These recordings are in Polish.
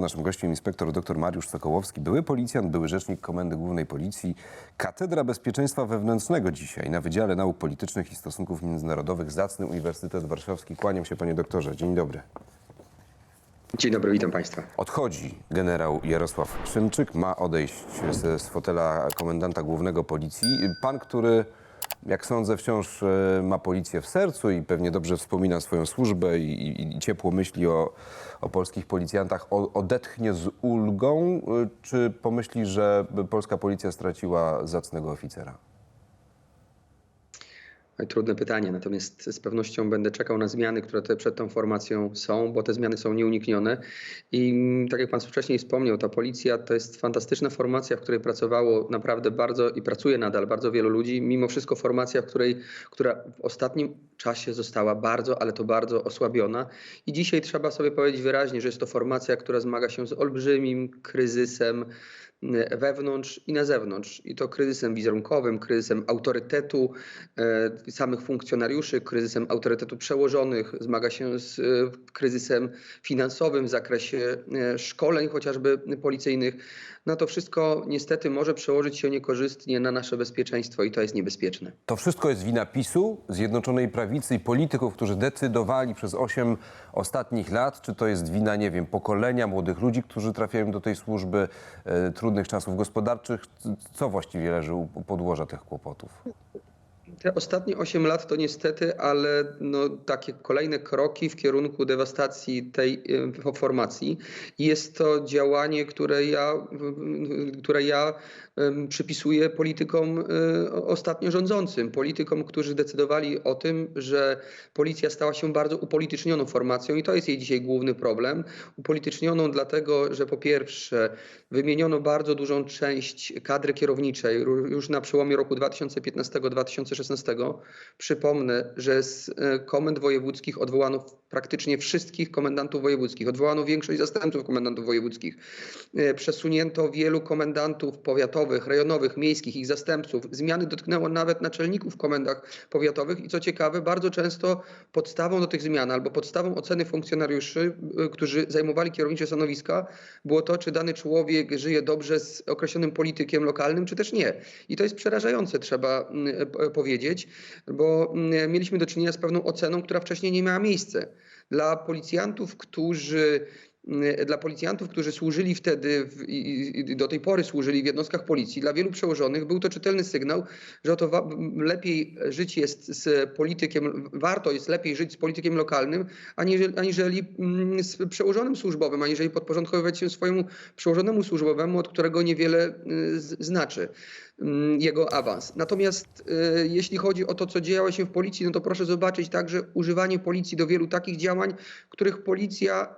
Naszym gościem inspektor dr Mariusz Sokołowski, były policjant, były rzecznik Komendy Głównej Policji, Katedra Bezpieczeństwa Wewnętrznego dzisiaj na Wydziale Nauk Politycznych i Stosunków Międzynarodowych, Zacny Uniwersytet Warszawski. Kłaniam się panie doktorze, dzień dobry. Dzień dobry, witam Państwa. Odchodzi generał Jarosław Szymczyk, ma odejść z, z fotela komendanta głównego policji. Pan, który, jak sądzę, wciąż e, ma policję w sercu i pewnie dobrze wspomina swoją służbę i, i, i ciepło myśli o, o polskich policjantach, odetchnie z ulgą, e, czy pomyśli, że polska policja straciła zacnego oficera? Trudne pytanie, natomiast z pewnością będę czekał na zmiany, które te przed tą formacją są, bo te zmiany są nieuniknione. I tak jak Pan wcześniej wspomniał, ta policja to jest fantastyczna formacja, w której pracowało naprawdę bardzo i pracuje nadal bardzo wielu ludzi. Mimo wszystko formacja, w której, która w ostatnim czasie została bardzo, ale to bardzo osłabiona. I dzisiaj trzeba sobie powiedzieć wyraźnie, że jest to formacja, która zmaga się z olbrzymim kryzysem wewnątrz i na zewnątrz. I to kryzysem wizerunkowym, kryzysem autorytetu e, samych funkcjonariuszy, kryzysem autorytetu przełożonych, zmaga się z e, kryzysem finansowym w zakresie e, szkoleń chociażby policyjnych. No to wszystko niestety może przełożyć się niekorzystnie na nasze bezpieczeństwo i to jest niebezpieczne. To wszystko jest wina PiSu, Zjednoczonej Prawicy i polityków, którzy decydowali przez 8 ostatnich lat, czy to jest wina, nie wiem, pokolenia młodych ludzi, którzy trafiają do tej służby, e, trudnych czasów gospodarczych? Co właściwie leży u podłoża tych kłopotów? Te ostatnie 8 lat to niestety, ale no, takie kolejne kroki w kierunku dewastacji tej e, formacji. Jest to działanie, które ja, które ja em, przypisuję politykom e, ostatnio rządzącym, politykom, którzy decydowali o tym, że policja stała się bardzo upolitycznioną formacją i to jest jej dzisiaj główny problem. Upolitycznioną dlatego, że po pierwsze wymieniono bardzo dużą część kadry kierowniczej już na przełomie roku 2015-2016. Przypomnę, że z e, komend wojewódzkich odwołano praktycznie wszystkich komendantów wojewódzkich, odwołano większość zastępców komendantów wojewódzkich, E, przesunięto wielu komendantów powiatowych, rejonowych, miejskich, ich zastępców. Zmiany dotknęło nawet naczelników w komendach powiatowych i co ciekawe, bardzo często podstawą do tych zmian albo podstawą oceny funkcjonariuszy, y, którzy zajmowali kierownicze stanowiska, było to, czy dany człowiek żyje dobrze z określonym politykiem lokalnym, czy też nie. I to jest przerażające, trzeba mm, p- powiedzieć, bo mm, mieliśmy do czynienia z pewną oceną, która wcześniej nie miała miejsca. Dla policjantów, którzy dla policjantów, którzy służyli wtedy w, i, i do tej pory służyli w jednostkach policji, dla wielu przełożonych był to czytelny sygnał, że oto wa- lepiej żyć jest z politykiem, warto jest lepiej żyć z politykiem lokalnym, aniżeli, aniżeli mm, z przełożonym służbowym, aniżeli podporządkowywać się swojemu przełożonemu służbowemu, od którego niewiele y, z- znaczy mm, jego awans. Natomiast y, jeśli chodzi o to, co działo się w policji, no to proszę zobaczyć także używanie policji do wielu takich działań, których policja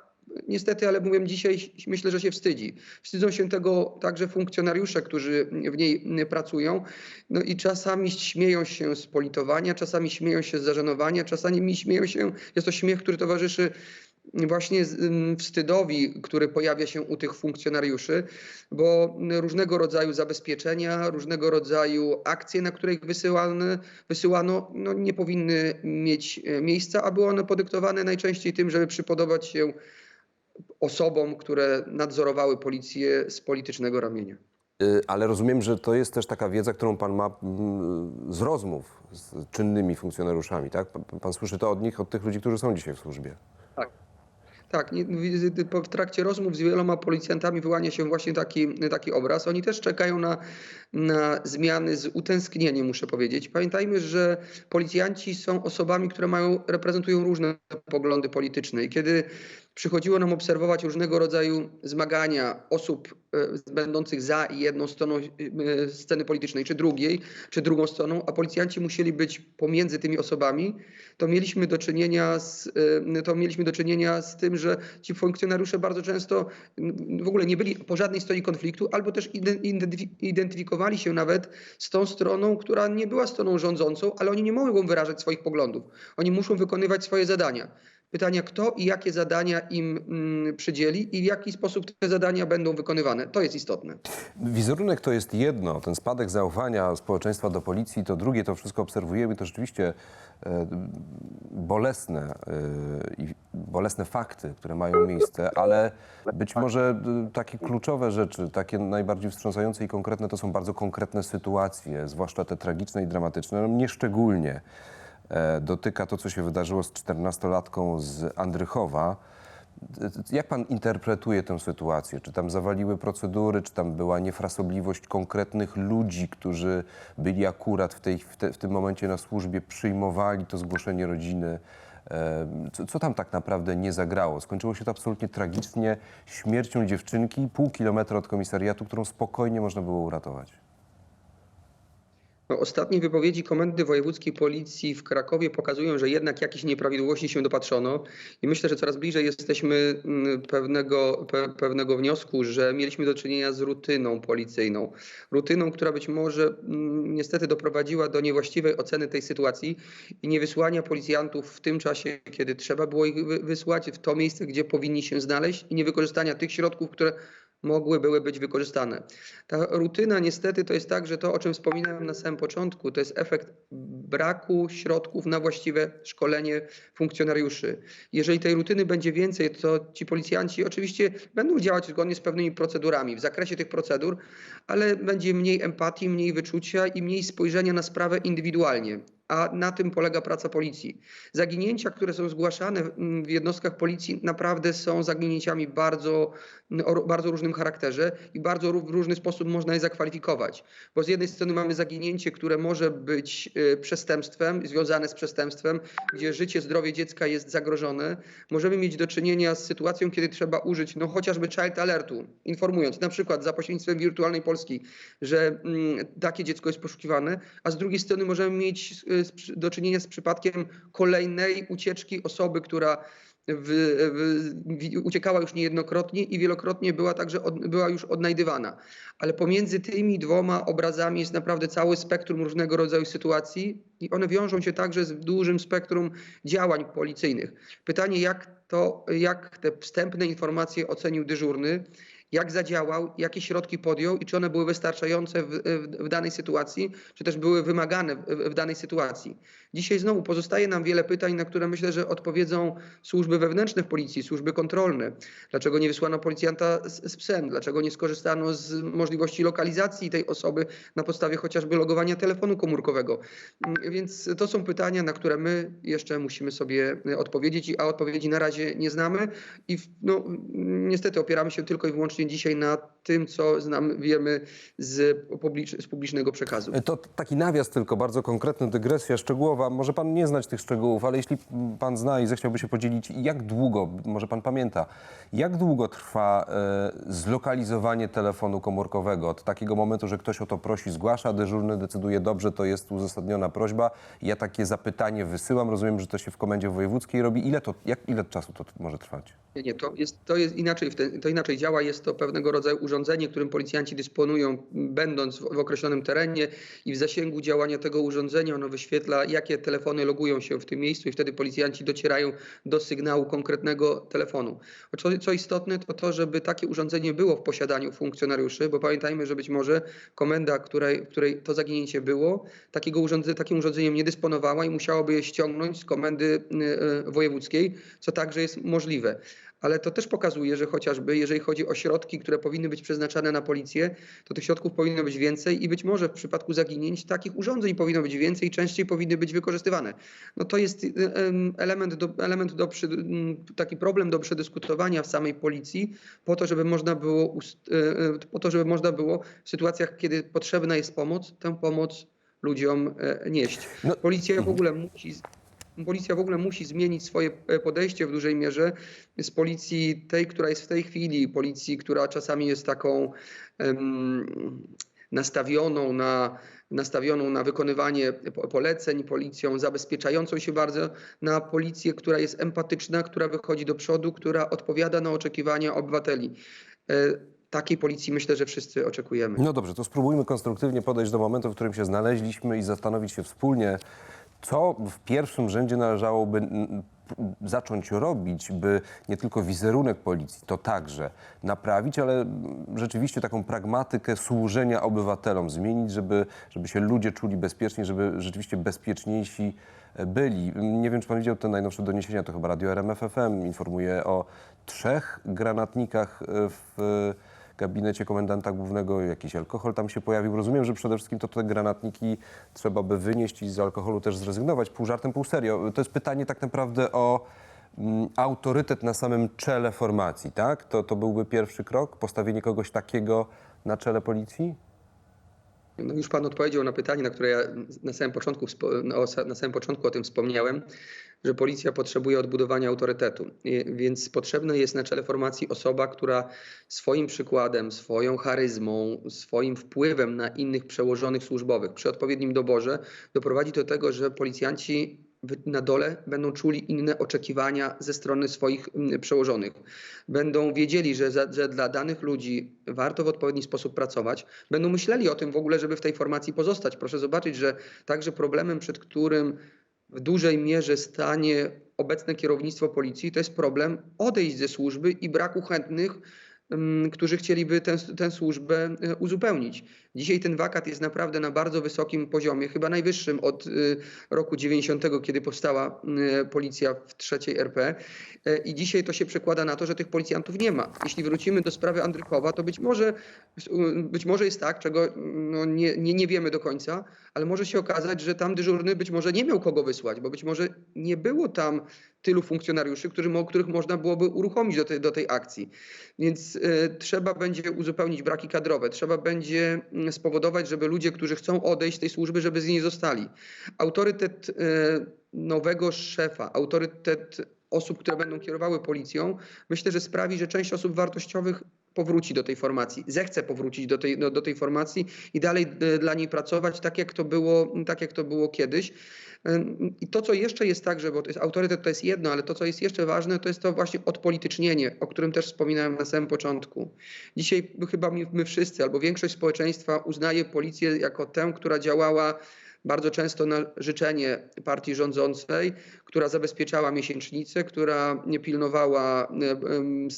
Niestety, ale mówię dzisiaj, myślę, że się wstydzi. Wstydzą się tego także funkcjonariusze, którzy w niej pracują. No i czasami śmieją się z politowania, czasami śmieją się z zażenowania, czasami śmieją się, jest to śmiech, który towarzyszy właśnie ym, wstydowi, który pojawia się u tych funkcjonariuszy, bo różnego rodzaju zabezpieczenia, różnego rodzaju akcje, na które ich wysyłano no, nie powinny mieć e, miejsca, a były one podyktowane najczęściej tym, żeby przypodobać się osobom, które nadzorowały policję z politycznego ramienia. Y, Ale rozumiem, że to jest też taka wiedza, którą pan ma mm, z rozmów z czynnymi funkcjonariuszami, tak? Pan, pan słyszy to od nich, od tych ludzi, którzy są dzisiaj w służbie. Tak. Tak, w trakcie rozmów z wieloma policjantami wyłania się właśnie taki, taki obraz. Oni też czekają na, na zmiany z utęsknieniem, muszę powiedzieć. Pamiętajmy, że policjanci są osobami, które mają, reprezentują różne poglądy polityczne i kiedy przychodziło nam obserwować różnego rodzaju zmagania osób e, będących za jedną stroną e, sceny politycznej, czy drugiej, czy drugą stroną, a policjanci musieli być pomiędzy tymi osobami, to mieliśmy do czynienia z, e, to mieliśmy do czynienia z tym, że ci funkcjonariusze bardzo często w ogóle nie byli po żadnej stronie konfliktu, albo też ide- identyfi- identyfikowali się nawet z tą stroną, która nie była stroną rządzącą, ale oni nie mogą wyrażać swoich poglądów. Oni muszą wykonywać swoje zadania. Pytania, kto i jakie zadania im mm, przydzieli i w jaki sposób te zadania będą wykonywane. To jest istotne. Wizerunek to jest jedno, ten spadek zaufania społeczeństwa do policji to drugie, to wszystko obserwujemy, to rzeczywiście e, bolesne e, bolesne fakty, które mają miejsce, ale być może e, takie kluczowe rzeczy, takie najbardziej wstrząsające i konkretne, to są bardzo konkretne sytuacje, zwłaszcza te tragiczne i dramatyczne. No, mnie szczególnie dotyka to, co się wydarzyło z 14-latką z Andrychowa. Jak pan interpretuje tę sytuację? Czy tam zawaliły procedury, czy tam była niefrasobliwość konkretnych ludzi, którzy byli akurat w, tej, w, te, w tym momencie na służbie, przyjmowali to zgłoszenie rodziny? Em, Co, co tam tak naprawdę nie zagrało? Skończyło się to absolutnie tragicznie śmiercią dziewczynki pół kilometra od komisariatu, którą spokojnie można było uratować. Ostatnie wypowiedzi Komendy Wojewódzkiej Policji w Krakowie pokazują, że jednak jakieś nieprawidłowości się dopatrzono i myślę, że coraz bliżej jesteśmy mm, pewnego, pe, pewnego wniosku, że mieliśmy do czynienia z rutyną policyjną. Rutyną, która być może mm, niestety doprowadziła do niewłaściwej oceny tej sytuacji i niewysłania policjantów w tym czasie, kiedy trzeba było ich wy- wysłać w to miejsce, gdzie powinni się znaleźć i niewykorzystania tych środków, które mogły były być wykorzystane. Ta rutyna niestety to jest tak, że to, o czym wspominałem na samym początku, to jest efekt braku środków na właściwe szkolenie funkcjonariuszy. Jeżeli tej rutyny będzie więcej, to ci policjanci oczywiście będą działać zgodnie z pewnymi procedurami w zakresie tych procedur, ale będzie mniej empatii, mniej wyczucia i mniej spojrzenia na sprawę indywidualnie. A na tym polega praca policji. Zaginięcia, które są zgłaszane mm, w jednostkach policji, naprawdę są zaginięciami bardzo, o bardzo różnym charakterze i bardzo w różny sposób można je zakwalifikować. Bo z jednej strony mamy zaginięcie, które może być y, przestępstwem, związane z przestępstwem, gdzie życie, zdrowie dziecka jest zagrożone. Możemy mieć do czynienia z sytuacją, kiedy trzeba użyć no, chociażby child alertu, informując na przykład za pośrednictwem wirtualnej Polski, że mm, takie dziecko jest poszukiwane, a z drugiej strony możemy mieć y, do czynienia z przypadkiem kolejnej ucieczki osoby, która w, w, uciekała już niejednokrotnie i wielokrotnie była także od, była już odnajdywana. Ale pomiędzy tymi dwoma obrazami jest naprawdę cały spektrum różnego rodzaju sytuacji i one wiążą się także z dużym spektrum działań policyjnych. Pytanie, jak, to, jak te wstępne informacje ocenił dyżurny, jak zadziałał, jakie środki podjął i czy one były wystarczające w, w, w danej sytuacji, czy też były wymagane w, w danej sytuacji. Dzisiaj znowu pozostaje nam wiele pytań, na które myślę, że odpowiedzą służby wewnętrzne w policji, służby kontrolne. Dlaczego nie wysłano policjanta z, z psem? Dlaczego nie skorzystano z możliwości lokalizacji tej osoby na podstawie chociażby logowania telefonu komórkowego? Mm, Więc to są pytania, na które my jeszcze musimy sobie y, odpowiedzieć, a odpowiedzi na razie nie znamy i no, niestety opieramy się tylko i wyłącznie dzisiaj na tym, co znam, wiemy z, publicz- z publicznego przekazu. To taki nawias tylko, bardzo konkretny, dygresja szczegółowa. Może pan nie znać tych szczegółów, ale jeśli pan zna i zechciałby się podzielić, jak długo, może pan pamięta, jak długo trwa e, zlokalizowanie telefonu komórkowego? Od takiego momentu, że ktoś o to prosi, zgłasza, dyżurny decyduje, dobrze, to jest uzasadniona prośba. Ja takie zapytanie wysyłam, rozumiem, że to się w komendzie wojewódzkiej robi. Ile, to, jak, ile czasu to może trwać? Nie, nie, to jest, to jest inaczej, to inaczej działa. Jest to pewnego rodzaju urządzenie, którym policjanci dysponują, będąc w, w określonym terenie i w zasięgu działania tego urządzenia. Ono wyświetla, jakie telefony logują się w tym miejscu i wtedy policjanci docierają do sygnału konkretnego telefonu. Co, co istotne, to to, żeby takie urządzenie było w posiadaniu funkcjonariuszy, bo pamiętajmy, że być może komenda, której, której to zaginięcie było, takiego urządze, takim urządzeniem nie dysponowała i musiałoby je ściągnąć z komendy y, y, wojewódzkiej, co także jest możliwe. Ale to też pokazuje, że chociażby jeżeli chodzi o środki, które powinny być przeznaczane na policję, to tych środków powinno być więcej i być może w przypadku zaginięć takich urządzeń powinno być więcej i częściej powinny być wykorzystywane. No to jest y, em, element, do, element do, taki problem do przedyskutowania w samej policji, po to, żeby można było, y, y, po to, żeby można było w sytuacjach, kiedy potrzebna jest pomoc, tę pomoc ludziom e, nieść. No- Policja w ogóle musi Policja w ogóle musi zmienić swoje e, podejście w dużej mierze z policji tej, która jest w tej chwili, policji, która czasami jest taką em, nastawioną na nastawioną na wykonywanie po- poleceń, policją zabezpieczającą się bardzo, na policję, która jest empatyczna, która wychodzi do przodu, która odpowiada na oczekiwania obywateli. E, Takiej policji myślę, że wszyscy oczekujemy. No dobrze, to spróbujmy konstruktywnie podejść do momentu, w którym się znaleźliśmy i zastanowić się wspólnie, co w pierwszym rzędzie należałoby zacząć robić, by nie tylko wizerunek policji, to także naprawić, ale rzeczywiście taką pragmatykę służenia obywatelom zmienić, żeby, żeby się ludzie czuli bezpiecznie, żeby rzeczywiście bezpieczniejsi e, byli. Nie wiem, czy pan widział te najnowsze doniesienia, to chyba Radio RMF FM informuje o trzech granatnikach e, w gabinecie komendanta głównego jakiś alkohol tam się pojawił. Rozumiem, że przede wszystkim to te granatniki trzeba by wynieść i z alkoholu też zrezygnować. Pół żartem, pół serio. To jest pytanie tak naprawdę o mm, autorytet na samym czele formacji, tak? To, to byłby pierwszy krok? Postawienie kogoś takiego na czele policji? No już pan odpowiedział na pytanie, na które ja na samym początku, no, na samym początku o tym wspomniałem, że policja potrzebuje odbudowania autorytetu. Więc potrzebna jest na czele formacji osoba, która swoim przykładem, swoją charyzmą, swoim wpływem na innych przełożonych służbowych przy odpowiednim doborze doprowadzi do tego, że policjanci na dole będą czuli inne oczekiwania ze strony swoich mm, przełożonych. Będą wiedzieli, że, za, że dla danych ludzi warto w odpowiedni sposób pracować. Będą myśleli o tym w ogóle, żeby w tej formacji pozostać. Proszę zobaczyć, że także problemem, przed którym w dużej mierze stanie obecne kierownictwo policji, to jest problem odejść ze służby i braku chętnych, którzy chcieliby tę, służbę y, uzupełnić. Dzisiaj ten wakat jest naprawdę na bardzo wysokim poziomie, chyba najwyższym od y, roku 90, kiedy powstała y, policja w trzeciej RP. I dzisiaj to się przekłada na to, że tych policjantów nie ma. Jeśli wrócimy do sprawy Andrychowa, to być może, być może jest tak, czego no, nie, nie, nie wiemy do końca, ale może się okazać, że tam dyżurny być może nie miał kogo wysłać, bo być może nie było tam tylu funkcjonariuszy, którzy, mo- których można byłoby uruchomić do tej, do tej akcji. Więc y, trzeba będzie uzupełnić braki kadrowe, trzeba będzie mm, spowodować, żeby ludzie, którzy chcą odejść z tej służby, żeby z niej zostali. Autorytet y, nowego szefa, autorytet osób, które będą kierowały policją, myślę, że sprawi, że część osób wartościowych powróci do tej formacji, zechce powrócić do tej, do, do tej formacji i dalej y, dla niej pracować, tak jak to było, tak jak to było kiedyś. I to, co jeszcze jest tak, że bo to jest, autorytet to jest jedno, ale to, co jest jeszcze ważne, to jest to właśnie odpolitycznienie, o którym też wspominałem na samym początku. Dzisiaj chyba my, my wszyscy, albo większość społeczeństwa uznaje policję jako tę, która działała bardzo często na życzenie partii rządzącej, która zabezpieczała miesięcznicę, która nie pilnowała e,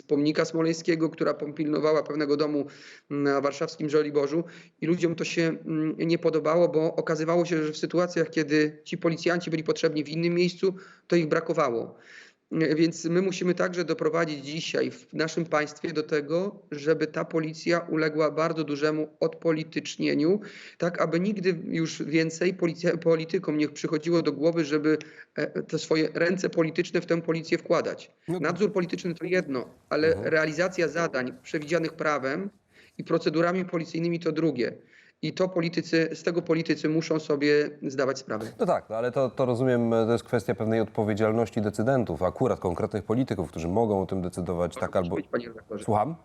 pomnika smoleńskiego, która pilnowała pewnego domu na warszawskim Żoliborzu i ludziom to się mm, nie podobało, bo okazywało się, że w sytuacjach, kiedy ci policjanci byli potrzebni w innym miejscu, to ich brakowało. Więc my musimy także doprowadzić dzisiaj w naszym państwie do tego, żeby ta policja uległa bardzo dużemu odpolitycznieniu, tak aby nigdy już więcej policja, politykom nie przychodziło do głowy, żeby e, te swoje ręce polityczne w tę policję wkładać. No to- Nadzór polityczny to jedno, ale realizacja zadań przewidzianych prawem i procedurami policyjnymi to drugie. I to politycy, z tego politycy muszą sobie zdawać sprawę. No tak, no ale to, to rozumiem, e, to jest kwestia pewnej odpowiedzialności decydentów, akurat konkretnych polityków, którzy mogą o tym decydować tak Musi albo... być. Słucham?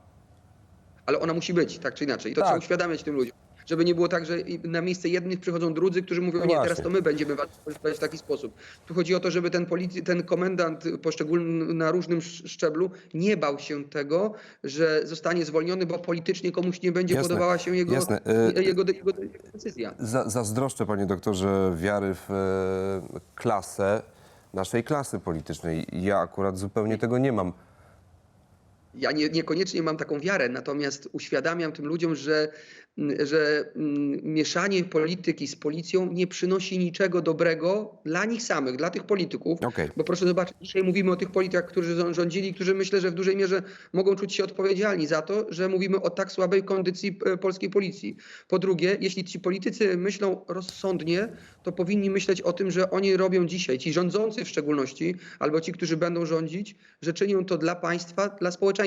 Ale ona musi być, tak czy inaczej. I to Tak. trzeba uświadamiać tym ludziom. Żeby nie było tak, że na miejsce jednych przychodzą drudzy, którzy mówią, No nie, właśnie. teraz to my będziemy walczyć w taki sposób. Tu chodzi o to, żeby ten, policy, ten komendant poszczególny na różnym sz- szczeblu nie bał się tego, że zostanie zwolniony, bo politycznie komuś nie będzie Jasne, podobała się jego, jasne. Jego, jego, jego decyzja. Za, zazdroszczę, panie doktorze, wiary w e, klasę naszej klasy politycznej. Ja akurat zupełnie tego nie mam. Ja nie, niekoniecznie mam taką wiarę, natomiast uświadamiam tym ludziom, że, mm, że mm, mieszanie polityki z policją nie przynosi niczego dobrego dla nich samych, dla tych polityków. Okej. Bo proszę zobaczyć, dzisiaj mówimy o tych politykach, którzy zą- rządzili, którzy myślę, że w dużej mierze mogą czuć się odpowiedzialni za to, że mówimy o tak słabej kondycji e, polskiej policji. Po drugie, jeśli ci politycy myślą rozsądnie, to powinni myśleć o tym, że oni robią dzisiaj, ci rządzący w szczególności, albo ci, którzy będą rządzić, że czynią to dla państwa, dla społeczeństwa.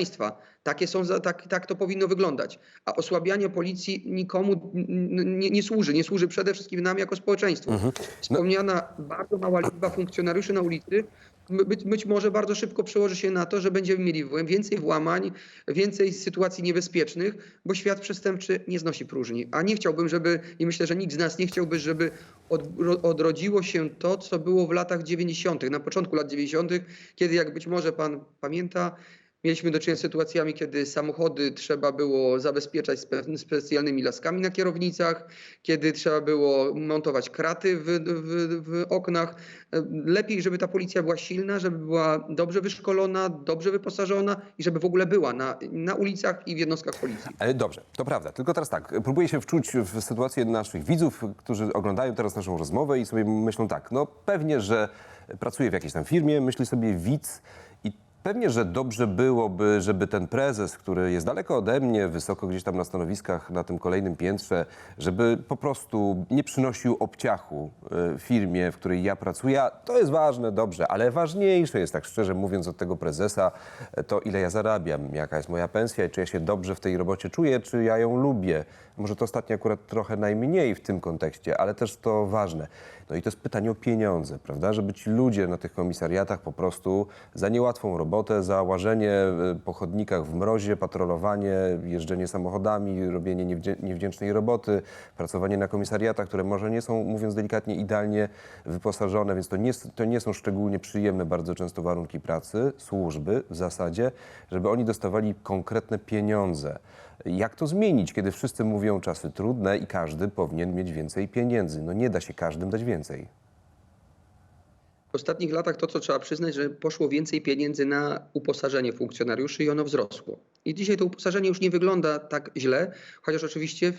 Takie są, tak, tak to powinno wyglądać. A osłabianie policji nikomu nie, nie służy. Nie służy przede wszystkim nam jako społeczeństwu. Wspomniana bardzo mała liczba funkcjonariuszy na ulicy być, być może bardzo szybko przełoży się na to, że będziemy mieli więcej włamań, więcej sytuacji niebezpiecznych, bo świat przestępczy nie znosi próżni. A nie chciałbym, żeby, i myślę, że nikt z nas nie chciałby, żeby od, odrodziło się to, co było w latach 90., na początku lat 90., kiedy, jak być może pan pamięta, Mieliśmy do czynienia z sytuacjami, kiedy samochody trzeba było zabezpieczać spe- specjalnymi laskami na kierownicach, kiedy trzeba było montować kraty w, w, w oknach. E, Lepiej, żeby ta policja była silna, żeby była dobrze wyszkolona, dobrze wyposażona i żeby w ogóle była na, na ulicach i w jednostkach policji. Ale dobrze, to prawda. Tylko teraz tak, próbuję się wczuć w sytuację naszych widzów, którzy oglądają teraz naszą rozmowę i sobie myślą tak, no pewnie, że pracuję w jakiejś tam firmie, myśli sobie widz pewnie, że dobrze byłoby, żeby ten prezes, który jest daleko ode mnie, wysoko gdzieś tam na stanowiskach na tym kolejnym piętrze, żeby po prostu nie przynosił obciachu y, firmie, w której ja pracuję. To jest ważne, dobrze, ale ważniejsze jest, tak szczerze mówiąc, od tego prezesa, e, to ile ja zarabiam, jaka jest moja pensja i czy ja się dobrze w tej robocie czuję, czy ja ją lubię. Może to ostatnio akurat trochę najmniej w tym kontekście, ale też to ważne. No i to jest pytanie o pieniądze, prawda? Żeby ci ludzie na tych komisariatach po prostu za niełatwą robotę, za łażenie po chodnikach w mrozie, patrolowanie, jeżdżenie samochodami, robienie niewdzię- niewdzięcznej roboty, pracowanie na komisariatach, które może nie są, mówiąc delikatnie, idealnie wyposażone, więc to nie, to nie są szczególnie przyjemne bardzo często warunki pracy, służby w zasadzie, żeby oni dostawali konkretne pieniądze. Jak to zmienić, kiedy wszyscy mówią czasy trudne i każdy powinien mieć więcej pieniędzy? No nie da się każdym dać więcej. W ostatnich latach to, co trzeba przyznać, że poszło więcej pieniędzy na uposażenie funkcjonariuszy i ono wzrosło. I dzisiaj to uposażenie już nie wygląda tak źle, chociaż oczywiście w,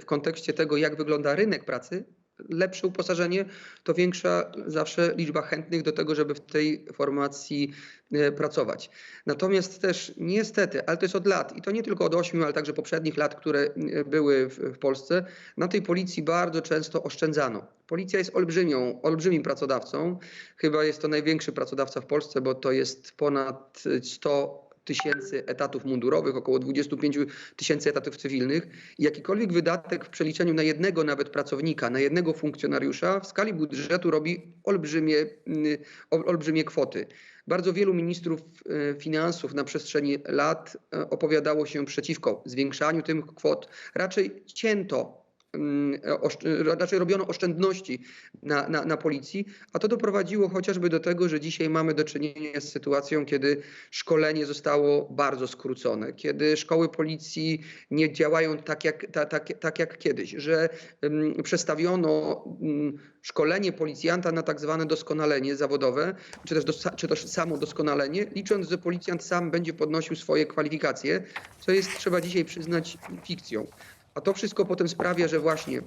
w kontekście tego, jak wygląda rynek pracy, lepsze uposażenie to większa zawsze liczba chętnych do tego, żeby w tej formacji e, pracować. Natomiast też niestety, ale to jest od lat i to nie tylko od ośmiu, ale także poprzednich lat, które e, były w, Polsce, na tej policji bardzo często oszczędzano. Policja jest olbrzymią, olbrzymim pracodawcą. Chyba jest to największy pracodawca w Polsce, bo to jest ponad 100 tysięcy etatów mundurowych, około 25 tysięcy etatów cywilnych. I jakikolwiek wydatek w przeliczeniu na jednego nawet pracownika, na jednego funkcjonariusza w skali budżetu robi olbrzymie, mm, ol- olbrzymie kwoty. Bardzo wielu ministrów e, finansów na przestrzeni lat e, opowiadało się przeciwko zwiększaniu tych kwot. Raczej cięto raczej robiono oszczędności na, na, na policji, a to doprowadziło chociażby do tego, że dzisiaj mamy do czynienia z sytuacją, kiedy szkolenie zostało bardzo skrócone, kiedy szkoły policji nie działają tak jak, ta, tak, tak jak kiedyś, że mm, przestawiono mm, szkolenie policjanta na tak zwane doskonalenie zawodowe, czy też, czy też samo doskonalenie, licząc, że policjant sam będzie podnosił swoje kwalifikacje, co jest, trzeba dzisiaj przyznać, fikcją. A to wszystko potem sprawia, że właśnie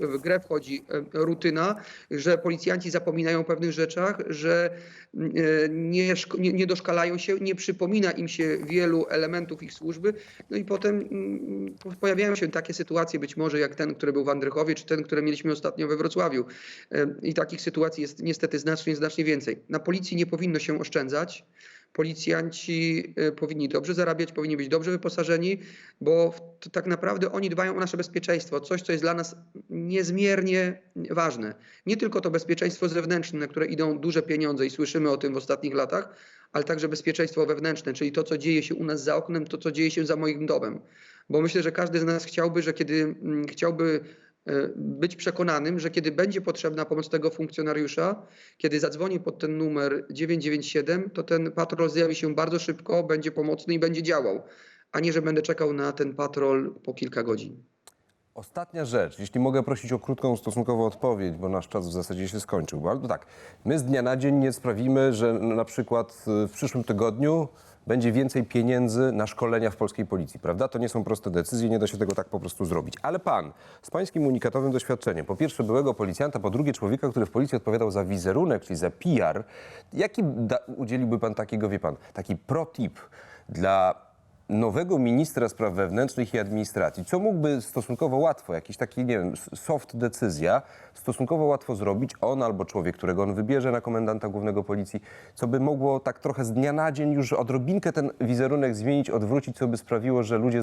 w, grę wchodzi e, rutyna, że policjanci zapominają o pewnych rzeczach, że e, nie, nie, nie doszkalają się, nie przypomina im się wielu elementów ich służby. No i potem mm, po- pojawiają się takie sytuacje, być może jak ten, który był w Andrychowie, czy ten, który mieliśmy ostatnio we Wrocławiu. E, I takich sytuacji jest niestety znacznie, znacznie więcej. Na policji nie powinno się oszczędzać. Policjanci y, powinni dobrze zarabiać, powinni być dobrze wyposażeni, bo tak naprawdę oni dbają o nasze bezpieczeństwo, coś, co jest dla nas niezmiernie ważne. Nie tylko to bezpieczeństwo zewnętrzne, na które idą duże pieniądze i słyszymy o tym w ostatnich latach, ale także bezpieczeństwo wewnętrzne, czyli to, co dzieje się u nas za oknem, to, co dzieje się za moim domem. Bo myślę, że każdy z nas chciałby, że kiedy mm, chciałby być przekonanym, że kiedy będzie potrzebna pomoc tego funkcjonariusza, kiedy zadzwoni pod ten numer 997, to ten patrol zjawi się bardzo szybko, będzie pomocny i będzie działał, a nie, że będę czekał na ten patrol po kilka godzin. Ostatnia rzecz, jeśli mogę prosić o krótką stosunkowo odpowiedź, bo nasz czas w zasadzie się skończył. Bo ale tak, my z dnia na dzień nie sprawimy, że na przykład y, w przyszłym tygodniu będzie więcej pieniędzy na szkolenia w polskiej policji, prawda? To nie są proste decyzje, nie da się tego tak po prostu zrobić. Ale pan, z pańskim unikatowym doświadczeniem, po pierwsze byłego policjanta, po drugie człowieka, który w policji odpowiadał za wizerunek, czyli za PR, jaki udzieliłby pan takiego, wie pan, taki pro-tip dla nowego ministra spraw wewnętrznych i administracji, co mógłby stosunkowo łatwo, jakiś taki, nie wiem, soft decyzja, stosunkowo łatwo zrobić on albo człowiek, którego on wybierze na komendanta głównego policji, co by mogło tak trochę z dnia na dzień już odrobinkę ten wizerunek zmienić, odwrócić, co by sprawiło, że ludzie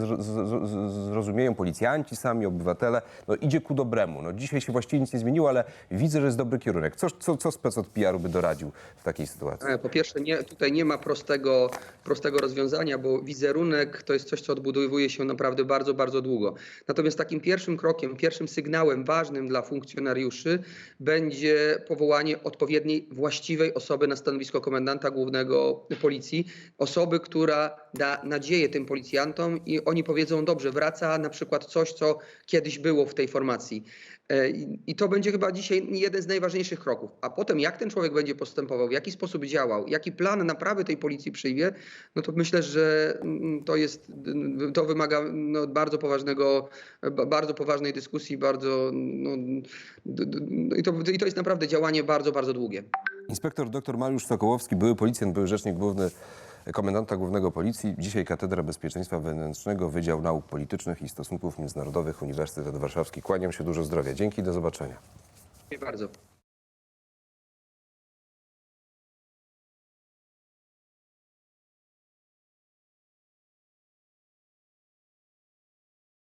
zrozumieją, policjanci sami, obywatele, no idzie ku dobremu. No dzisiaj się właściwie nic nie zmieniło, ale widzę, że jest dobry kierunek. Co, co, co spec od PR-u by doradził w takiej sytuacji? E, Po pierwsze, nie, tutaj nie ma prostego, prostego rozwiązania, bo wizerunek to jest coś, co odbudowuje się naprawdę bardzo, bardzo długo. Natomiast takim pierwszym krokiem, pierwszym sygnałem ważnym dla funkcjonariuszy będzie powołanie odpowiedniej, właściwej osoby na stanowisko komendanta głównego policji. Osoby, która da nadzieję tym policjantom i oni powiedzą, dobrze, wraca na przykład coś, co kiedyś było w tej formacji. E, I to będzie chyba dzisiaj jeden z najważniejszych kroków. A potem, jak ten człowiek będzie postępował, w jaki sposób działał, jaki plan naprawy tej policji przyjmie, no to myślę, że mm, to jest, to wymaga no, bardzo poważnego, ba- bardzo poważnej dyskusji, bardzo, no, no i, to, i to jest naprawdę działanie bardzo, bardzo długie. Inspektor dr Mariusz Sokołowski, były policjant, były rzecznik główny komendanta głównego policji, dzisiaj Katedra Bezpieczeństwa Wewnętrznego, Wydział Nauk Politycznych i Stosunków Międzynarodowych Uniwersytet Warszawski. Kłaniam się, dużo zdrowia. Dzięki, do zobaczenia. Dziękuję bardzo.